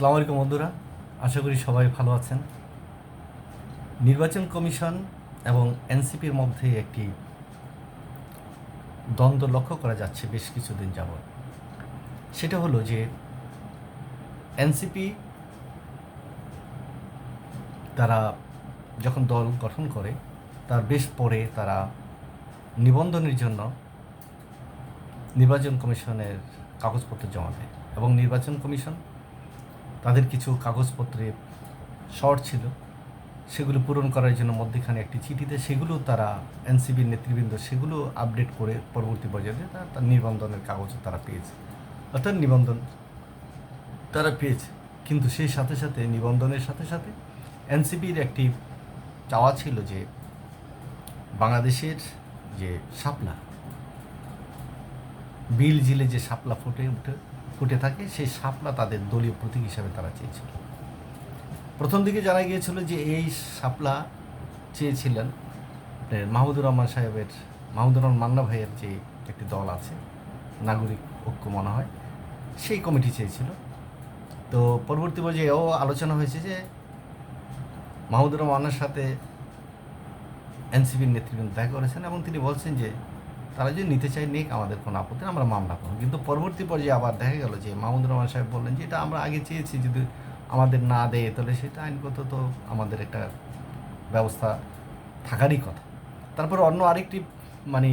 আসসালামু আলাইকুম বন্ধুরা, আশা করি সবাই ভালো আছেন। নির্বাচন কমিশন এবং এনসিপির মধ্যে একটি দ্বন্দ্ব লক্ষ্য করা যাচ্ছে বেশ কিছুদিন যাবৎ। সেটা হলো যে এনসিপি তারা যখন দল গঠন করে, তার বেশ পরে তারা নিবন্ধনের জন্য নির্বাচন কমিশনের কাগজপত্র জমা দেয় এবং নির্বাচন কমিশন তাদের কিছু কাগজপত্রে শর্ট ছিল, সেগুলো পূরণ করার জন্য মধ্যেখানে একটি চিঠিতে সেগুলো তারা এনসিবির নেতৃবৃন্দ সেগুলো আপডেট করে পরবর্তী পর্যায়ে তারা নিবন্ধনের কাগজও তারা পেয়েছে। অর্থাৎ নিবন্ধন তারা পেয়েছে। কিন্তু সেই সাথে সাথে, নিবন্ধনের সাথে সাথে এনসিপির একটি চাওয়া ছিল যে বাংলাদেশের যে শাপলা, বিল জিলে যে শাপলা ফুটে উঠে ফুটে থাকে, সেই শাপলা তাদের দলীয় প্রতীক হিসাবে তারা চেয়েছিল। প্রথম দিকে জানা গিয়েছিল যে এই শাপলা চেয়েছিলেন মাহমুদুর রহমান সাহেবের, মাহমুদুর রহমান মান্না ভাইয়ের যে একটি দল আছে, নাগরিক ঐক্য মনে হয়, সেই কমিটি চেয়েছিল। তো পরবর্তী পর্যায়েও আলোচনা হয়েছে যে মাহমুদুর রহমান মান্নার সাথে এনসিপির নেতৃবৃন্দ দেখা করেছেন এবং তিনি বলছেন যে তারা যদি নিতে চায়, নিক, আমাদের কোনো আপত্তি আমরা মামলা করব। কিন্তু পরবর্তী পর্যায়ে আবার দেখা গেল যে মাহমুদুর রহমান সাহেব বললেন যে, এটা আমরা আগে চেয়েছি, যদি আমাদের না দেয়, তাহলে সেটা আইনগত তো আমাদের একটা ব্যবস্থা থাকারই কথা। তারপর অন্য আরেকটি মানে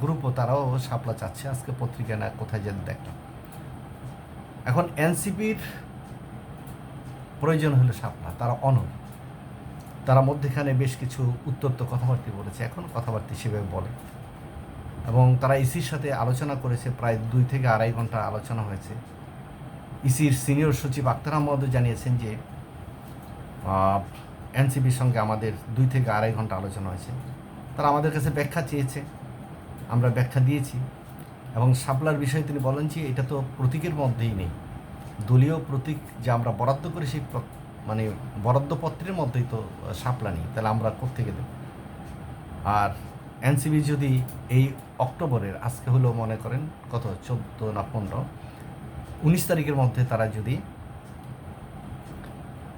গ্রুপও তারাও সাপলা চাচ্ছে, আজকে পত্রিকা না, কোথায় যেন দেখলাম। এখন এনসিপির প্রয়োজন হলো সাপলা, তারা অনর তারা মধ্যেখানে বেশ কিছু উত্তপ্ত কথাবার্তা বলেছে, এখন কথাবার্তা সেভাবে বলে। এবং তারা ইসির সাথে আলোচনা করেছে, প্রায় দুই থেকে আড়াই ঘণ্টা আলোচনা হয়েছে। ইসির সিনিয়র সচিব আক্তার আহমদও জানিয়েছেন যে এনসিপির সঙ্গে আমাদের দুই থেকে আড়াই ঘণ্টা আলোচনা হয়েছে। তারা আমাদের কাছে ব্যাখ্যা চেয়েছে, আমরা ব্যাখ্যা দিয়েছি এবং সাপলার বিষয়ে তিনি বলেন যে, এটা তো প্রতীকের মধ্যেই নেই। দলীয় প্রতীক যে আমরা বরাদ্দ করি, সেই মানে বরাদ্দপত্রের মধ্যেই তো সাপলা নেই, তাহলে আমরা কোথেকে দেব? আর এনসিবি যদি এই অক্টোবরের, আজকে হলো মনে করেন কত? চোদ্দ না পনেরো। উনিশ তারিখের মধ্যে তারা যদি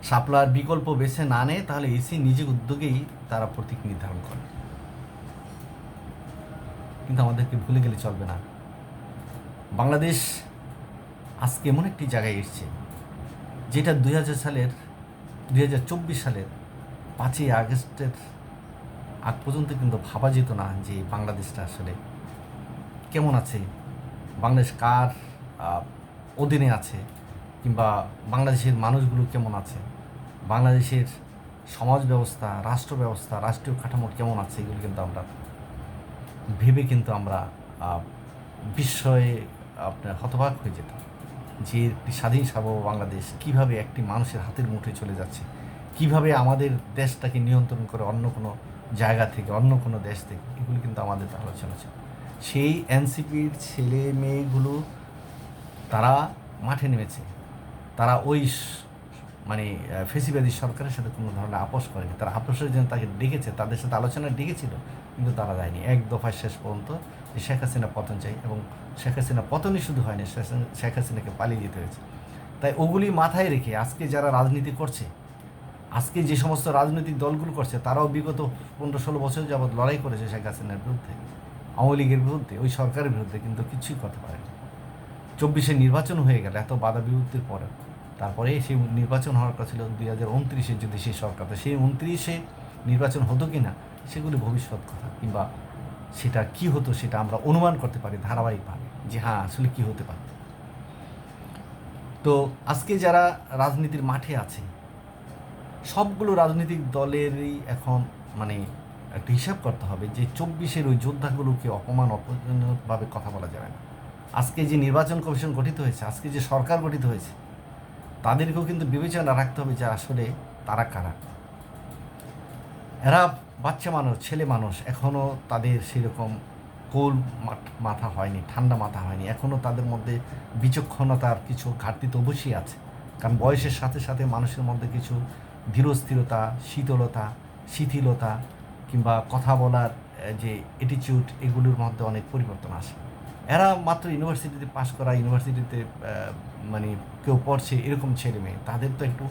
শাপলার বিকল্প বেছে না নেয়, তাহলে এসি নিজে উদ্যোগেই তারা প্রতীক নির্ধারণ করে। কিন্তু আমাদেরকে ভুলে গেলে চলবে না। বাংলাদেশ আজকে এমন একটি জায়গায় এসছে, যেটা দুই হাজার সালের, দুই হাজার চব্বিশ সালের পাঁচই আগস্টের আগ পর্যন্ত কিন্তু ভাবা যেত না যে বাংলাদেশটা আসলে কেমন আছে, বাংলাদেশ কার অধীনে আছে কিংবা বাংলাদেশের মানুষগুলো কেমন আছে, বাংলাদেশের সমাজ ব্যবস্থা, রাষ্ট্র ব্যবস্থা, রাষ্ট্রীয় কাঠামো কেমন আছে এগুলো কিন্তু আমরা ভেবে কিন্তু আমরা বিস্ময়ে আপনার হতবাক হয়ে যেতাম যে একটি স্বাধীন সার্বভৌম বাংলাদেশ কীভাবে একটি মানুষের হাতের মুঠে চলে যাচ্ছে, কীভাবে আমাদের দেশটাকে নিয়ন্ত্রণ করে অন্য কোনো জায়গা থেকে, অন্য কোনো দেশ থেকে, এগুলো কিন্তু আমাদের আলোচনা ছিল। সেই এনসিপির ছেলে মেয়েগুলো তারা মাঠে নেমেছে। তারা ওই মানে ফেসিবাদী সরকারের সাথে কোনো ধরনের আপোষ করেনি। তারা আপোষের জন্য তাকে ডেকেছে, তাদের সাথে আলোচনা ডেকেছিল, কিন্তু তারা যায়নি। এক দফায় শেষ পর্যন্ত শেখ হাসিনা পতন চাই এবং শেখ হাসিনা পতনই শুধু হয়নি শেখ হাসিনাকে পালিয়ে যেতে হয়েছে। তাই ওগুলি মাথায় রেখে আজকে যারা রাজনীতি করছে আজকে যে সমস্ত রাজনৈতিক দলগুলো করছে, তারাও বিগত পনেরো ষোলো বছর যাবৎ লড়াই করেছে শেখ হাসিনার বিরুদ্ধে। আওয়ামী লীগের বিরুদ্ধে, ওই সরকারের বিরুদ্ধে কিন্তু কিছুই করতে পারেনি চব্বিশে নির্বাচন হয়ে গেল, এত বাধা বিরুদ্ধের পরে তারপরে সেই নির্বাচন হওয়ার কথা ছিল দুই হাজার উনত্রিশে, যদি সেই সরকার সেই উনত্রিশে নির্বাচন হতো কি না, সেগুলি ভবিষ্যৎ কথা। কিংবা সেটা কি হতো, সেটা আমরা অনুমান করতে পারি ধারাবাহিকভাবে যে হ্যাঁ আসলে কি হতে পারে। তো আজকে যারা রাজনীতির মাঠে আছে সবগুলো রাজনৈতিক দলেরই এখন মানে একটা হিসাব করতে হবে যে চব্বিশের ওই যোদ্ধাগুলোকে অপমান, অপমানভাবে কথা বলা যাবে না। আজকে যে নির্বাচন কমিশন গঠিত হয়েছে, আজকে যে সরকার গঠিত হয়েছে, তাদেরকেও কিন্তু বিবেচনা রাখতে হবে যে আসলে তারা কারা। এরা বাচ্চা মানুষ, ছেলে মানুষ এখনও তাদের সেরকম কোল মাথ- হয়নি, ঠান্ডা মাথা হয়নি। এখনও তাদের মধ্যে বিচক্ষণতার কিছু ঘাটতি তো অবশ্যই আছে। কারণ বয়সের সাথে সাথে মানুষের মধ্যে কিছু ধীরস্থিরতা, শীতলতা, শিথিলতা কিংবা কথা বলার যে অ্যাটিচিউড এগুলোর মধ্যে অনেক পরিবর্তন আসে। এরা মাত্র ইউনিভার্সিটিতে পাশ করা, ইউনিভার্সিটিতে মানে কেউ পড়ছে এরকম ছেলে মেয়ে, তাদের তো একটু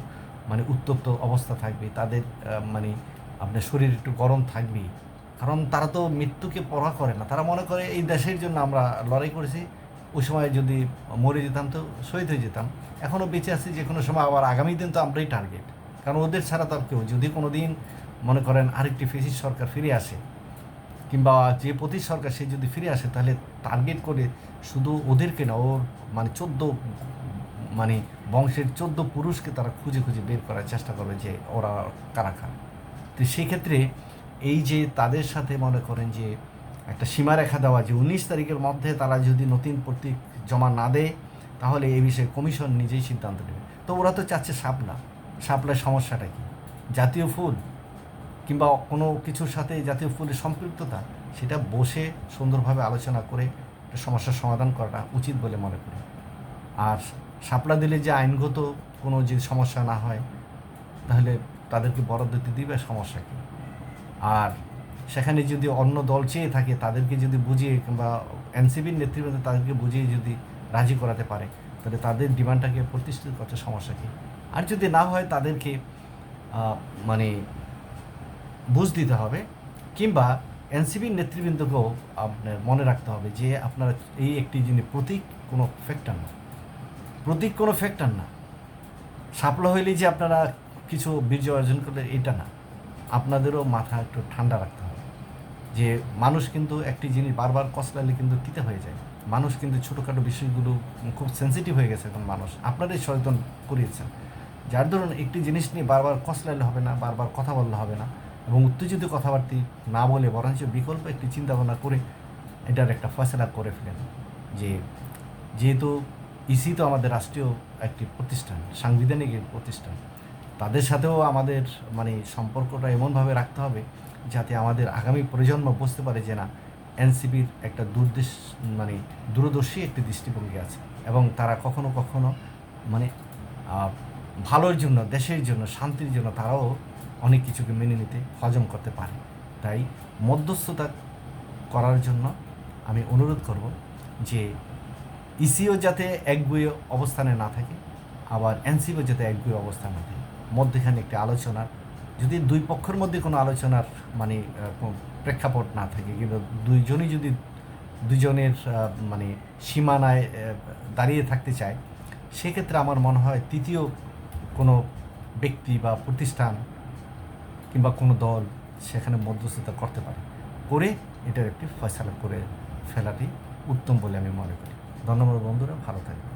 মানে উত্তপ্ত অবস্থা থাকবে তাদের মানে আপনার শরীর একটু গরম থাকবেই। কারণ তারা তো মৃত্যুকে পড়া করে না, তারা মনে করে এই দেশের জন্য আমরা লড়াই করেছি, ওই সময় যদি মরে যেতাম তো শহীদ হয়ে যেতাম, এখনও বেঁচে আছি যে কোনো সময় আবার আগামী দিন তো আমরাই টার্গেট কারণ ওদের ছাড়া তার কেউ যদি কোনো দিন মনে করেন আরেকটি ফেসিস সরকার ফিরে আসে, কিংবা যে প্রতি সরকার সে যদি ফিরে আসে, তাহলে টার্গেট করে শুধু ওদেরকে না, ওর মানে চোদ্দ মানে বংশের চোদ্দ পুরুষকে তারা খুঁজে খুঁজে বের করার চেষ্টা করবে যে ওরা কারা কারা। তো সেক্ষেত্রে এই যে তাদের সাথে মনে করেন যে একটা সীমারেখা দেওয়া, যে উনিশ তারিখের মধ্যে তারা যদি নতুন প্রতীক জমা না দেয়, তাহলে এই বিষয়ে কমিশন নিজেই সিদ্ধান্ত নেবে। তো ওরা তো চাচ্ছে শাপলা শাপলার সমস্যাটা কি? জাতীয় ফুল কিংবা কোনো কিছুর সাথে জাতীয় ফুলের সম্পৃক্ততা, সেটা বসে সুন্দরভাবে আলোচনা করে একটা সমস্যার সমাধান করাটা উচিত বলে মনে করি। আর শাপলা দিলে যে আইনগত কোনো যে সমস্যা না হয়, তাহলে তাদেরকে বরাদ্দ দিতে দিবে, সমস্যা কী? আর সেখানে যদি অন্য দল চেয়ে থাকে, তাদেরকে যদি বুঝিয়ে কিংবা এনসিবির নেতৃবৃন্দ তাদেরকে বুঝিয়ে যদি রাজি করাতে পারে, তাহলে তাদের ডিমান্ডটাকে প্রতিষ্ঠিত করতে সমস্যা কী? আর যদি না হয় তাদেরকে মানে বুঝ দিতে হবে কিংবা এনসিবির নেতৃবৃন্দকেও আপনার মনে রাখতে হবে যে আপনারা এই একটি জিনিস প্রতীক, কোনো ফ্যাক্টর না। প্রতীক, কোনো ফ্যাক্টর না। সাপলা হইলেই যে আপনারা কিছু বীর্য অর্জন করলে এটা না। আপনাদেরও মাথা একটু ঠান্ডা রাখতে হবে। যে মানুষ কিন্তু একটি জিনিস বারবার কসলালে কিন্তু তিতে হয়ে যায়। মানুষ কিন্তু ছোটোখাটো বিষয়গুলো খুব সেন্সিটিভ হয়ে গেছে এখন মানুষ। আপনারাই সচেতন করিয়েছেন। যার ধরুন একটি জিনিস নিয়ে বারবার কসলাইলে হবে না, বারবার কথা বললে হবে না এবং উত্তেজিত কথাবার্তি না বলে বরঞ্চ বিকল্প একটি চিন্তা ভাবনা করে এটার একটা ফয়সলা করে ফেলেন যে যেহেতু ইসি তো আমাদের রাষ্ট্রীয় একটি প্রতিষ্ঠান, সাংবিধানিক প্রতিষ্ঠান, তাদের সাথেও আমাদের মানে সম্পর্কটা এমনভাবে রাখতে হবে যাতে আমাদের আগামী প্রজন্ম বুঝতে পারে যে না, এনসিপির একটা দুর্দেশ মানে দূরদর্শী একটি দৃষ্টিভঙ্গি আছে এবং তারা কখনো কখনো মানে ভালোর জন্য, দেশের জন্য, শান্তির জন্য তারাও অনেক কিছুকে মেনে নিতে হজম করতে পারে। তাই মধ্যস্থতা করার জন্য আমি অনুরোধ করব যে ইসিও যাতে একগুয়ে অবস্থানে না থাকে, আবার এনসিও যাতে একগুয়ে অবস্থানে না থাকে। মধ্যেখানে একটি আলোচনার, যদি দুই পক্ষের মধ্যে কোনো আলোচনার মানে প্রেক্ষাপট না থাকে কিন্তু দুইজনই যদি দুজনের মানে সীমানায় দাঁড়িয়ে থাকতে চায়, সেক্ষেত্রে আমার মনে হয় তৃতীয় কোনো ব্যক্তি বা প্রতিষ্ঠান কিংবা কোনো দল সেখানে মধ্যস্থতা করতে পারে, করে এটার একটি ফয়সালা করে ফেলাটি উত্তম বলে আমি মনে করি। ধন্যবাদ বন্ধুরা, ভালো থাকবে